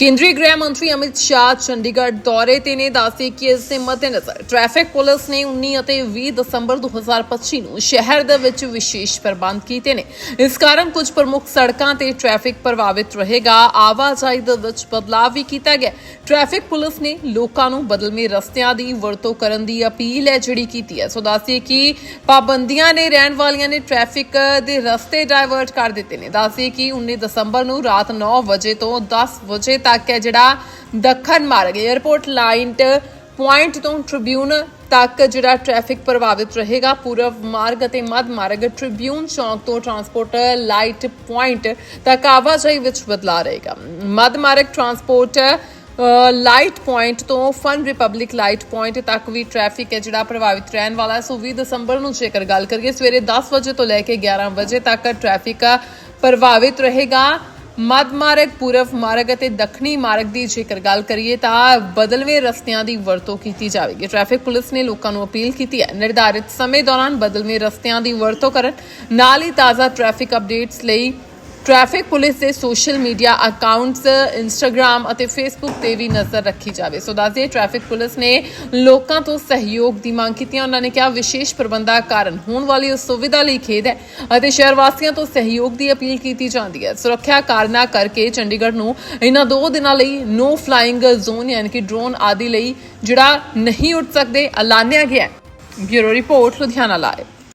ਕੇਂਦਰੀ ਗ੍ਰਹਿ ਮੰਤਰੀ ਅਮਿਤ ਸ਼ਾਹ ਚੰਡੀਗੜ੍ਹ ਦੌਰੇ ਤੇ ਨੇ ਦੱਸੇ ਕਿ ਇਸ ਦੇ ਮੱਦੇਨਜ਼ਰ ਟ੍ਰੈਫਿਕ ਪੁਲਿਸ ਨੇ 19 ਅਤੇ 20 ਦਸੰਬਰ 2025 ਨੂੰ ਸ਼ਹਿਰ ਦੇ ਵਿੱਚ ਵਿਸ਼ੇਸ਼ ਪ੍ਰਬੰਧ ਕੀਤੇ ਨੇ। ਇਸ ਕਾਰਨ ਕੁਝ ਪ੍ਰਮੁੱਖ ਸੜਕਾਂ ਤੇ ਟ੍ਰੈਫਿਕ ਪ੍ਰਭਾਵਿਤ ਰਹੇਗਾ। ਆਵਾਜਾਈ ਦੇ ਵਿੱਚ ਬਦਲਾਅ ਵੀ ਕੀਤਾ ਗਿਆ। ਟ੍ਰੈਫਿਕ ਪੁਲਿਸ ਨੇ ਲੋਕਾਂ ਨੂੰ ਬਦਲਵੇਂ ਰਸਤਿਆਂ ਦੀ ਵਰਤੋਂ ਕਰਨ ਦੀ ਅਪੀਲ ਹੈ, ਜਿਹੜੀ ਕੀਤੀ ਹੈ। ਸੋ ਦੱਸੀਏ ਕਿ ਪਾਬੰਦੀਆਂ ਨੇ ਰਹਿਣ ਵਾਲੀਆਂ ਨੇ ਟ੍ਰੈਫਿਕ ਦੇ ਰਸਤੇ ਡਾਇਵਰਟ ਕਰ ਦਿੱਤੇ ਨੇ। ਦੱਸੀਏ ਕਿ 19 ਦਸੰਬਰ ਨੂੰ ਰਾਤ 9 ਵਜੇ ਤੋਂ 10 ਵਜੇ ਤੱਕ ਹੈ ਜਿਹੜਾ Dakshin Marg airport line point ਤੋਂ ਟ੍ਰਿਬਿਊਨ ਤੱਕ ਜਿਹੜਾ ਟ੍ਰੈਫਿਕ ਪ੍ਰਭਾਵਿਤ ਰਹੇਗਾ। ਪੂਰਬ ਮਾਰਗ ਅਤੇ ਮੱਧ ਮਾਰਗ ਟ੍ਰਿਬਿਊਨ ਚੌਂਕ ਤੋਂ ਟਰਾਂਸਪੋਰਟ ਲਾਈਟ ਪੁਆਇੰਟ ਤੱਕ ਆਵਾਜਾਈ ਵਿੱਚ ਬਦਲਾਅ ਰਹੇਗਾ। Madhya Marg transport light point ਤੋਂ ਫਨ ਰਿਪਬਲਿਕ ਲਾਈਟ ਪੁਆਇੰਟ ਤੱਕ ਵੀ ਟ੍ਰੈਫਿਕ ਹੈ ਜਿਹੜਾ ਪ੍ਰਭਾਵਿਤ ਰਹਿਣ ਵਾਲਾ ਹੈ। ਸੋ 20 ਦਸੰਬਰ ਨੂੰ ਜੇਕਰ ਗੱਲ ਕਰੀਏ, ਸਵੇਰੇ 10 ਵਜੇ ਤੋਂ ਲੈ ਕੇ 11 ਵਜੇ ਤੱਕ ਟ੍ਰੈਫਿਕ ਪ੍ਰਭਾਵਿਤ ਰਹੇਗਾ। ਮੱਧ ਮਾਰਗ, ਪੂਰਬ ਮਾਰਗ ਅਤੇ ਦੱਖਣੀ ਮਾਰਗ ਦੀ ਜੇਕਰ ਗੱਲ ਕਰੀਏ ਤਾਂ ਬਦਲਵੇਂ ਰਸਤਿਆਂ ਦੀ ਵਰਤੋਂ ਕੀਤੀ ਜਾਵੇਗੀ। ਟ੍ਰੈਫਿਕ ਪੁਲਿਸ ਨੇ ਲੋਕਾਂ ਨੂੰ ਅਪੀਲ ਕੀਤੀ ਹੈ, ਨਿਰਧਾਰਿਤ ਸਮੇਂ ਦੌਰਾਨ ਬਦਲਵੇਂ ਰਸਤਿਆਂ ਦੀ ਵਰਤੋਂ ਕਰਨ, ਨਾਲ ਹੀ ਤਾਜ਼ਾ ਟ੍ਰੈਫਿਕ ਅਪਡੇਟਸ ਲਈ ਟ੍ਰੈਫਿਕ ਪੁਲਿਸ ਦੇ ਸੋਸ਼ਲ ਮੀਡੀਆ ਅਕਾਊਂਟਸ ਇੰਸਟਾਗ੍ਰam ਅਤੇ ਫੇਸਬੁੱਕ ਤੇ ਵੀ ਨਜ਼ਰ ਰੱਖੀ ਜਾਵੇ। ਸੋ ਦੱਸਦੇ ਟ੍ਰੈਫਿਕ ਪੁਲਿਸ ਨੇ ਲੋਕਾਂ ਤੋਂ ਸਹਿਯੋਗ ਦੀ ਮੰਗ ਕੀਤੀ ਹੈ। ਉਹਨਾਂ ਨੇ ਕਿਹਾ, ਵਿਸ਼ੇਸ਼ ਪ੍ਰਬੰਧਾਂ ਕਾਰਨ ਹੋਣ ਵਾਲੀ ਉਸ ਸੁਵਿਧਾ ਲਈ ਖੇਦ ਹੈ ਅਤੇ ਸ਼ਹਿਰ ਵਾਸੀਆਂ ਤੋਂ ਸਹਿਯੋਗ ਦੀ ਅਪੀਲ ਕੀਤੀ ਜਾਂਦੀ ਹੈ। ਸੁਰੱਖਿਆ ਕਾਰਨਾਂ ਕਰਕੇ ਚੰਡੀਗੜ੍ਹ ਨੂੰ ਇਹਨਾਂ ਦੋ ਦਿਨਾਂ ਲਈ ਨੋ ਫਲਾਈਂਗ ਜ਼ੋਨ ਯਾਨੀ ਕਿ ਡਰੋਨ ਆਦਿ ਲਈ ਜਿਹੜਾ ਨਹੀਂ ਉੱਡ ਸਕਦੇ, ਐਲਾਨਿਆ ਗਿਆ ਹੈ। Bureau report, Ludhiana live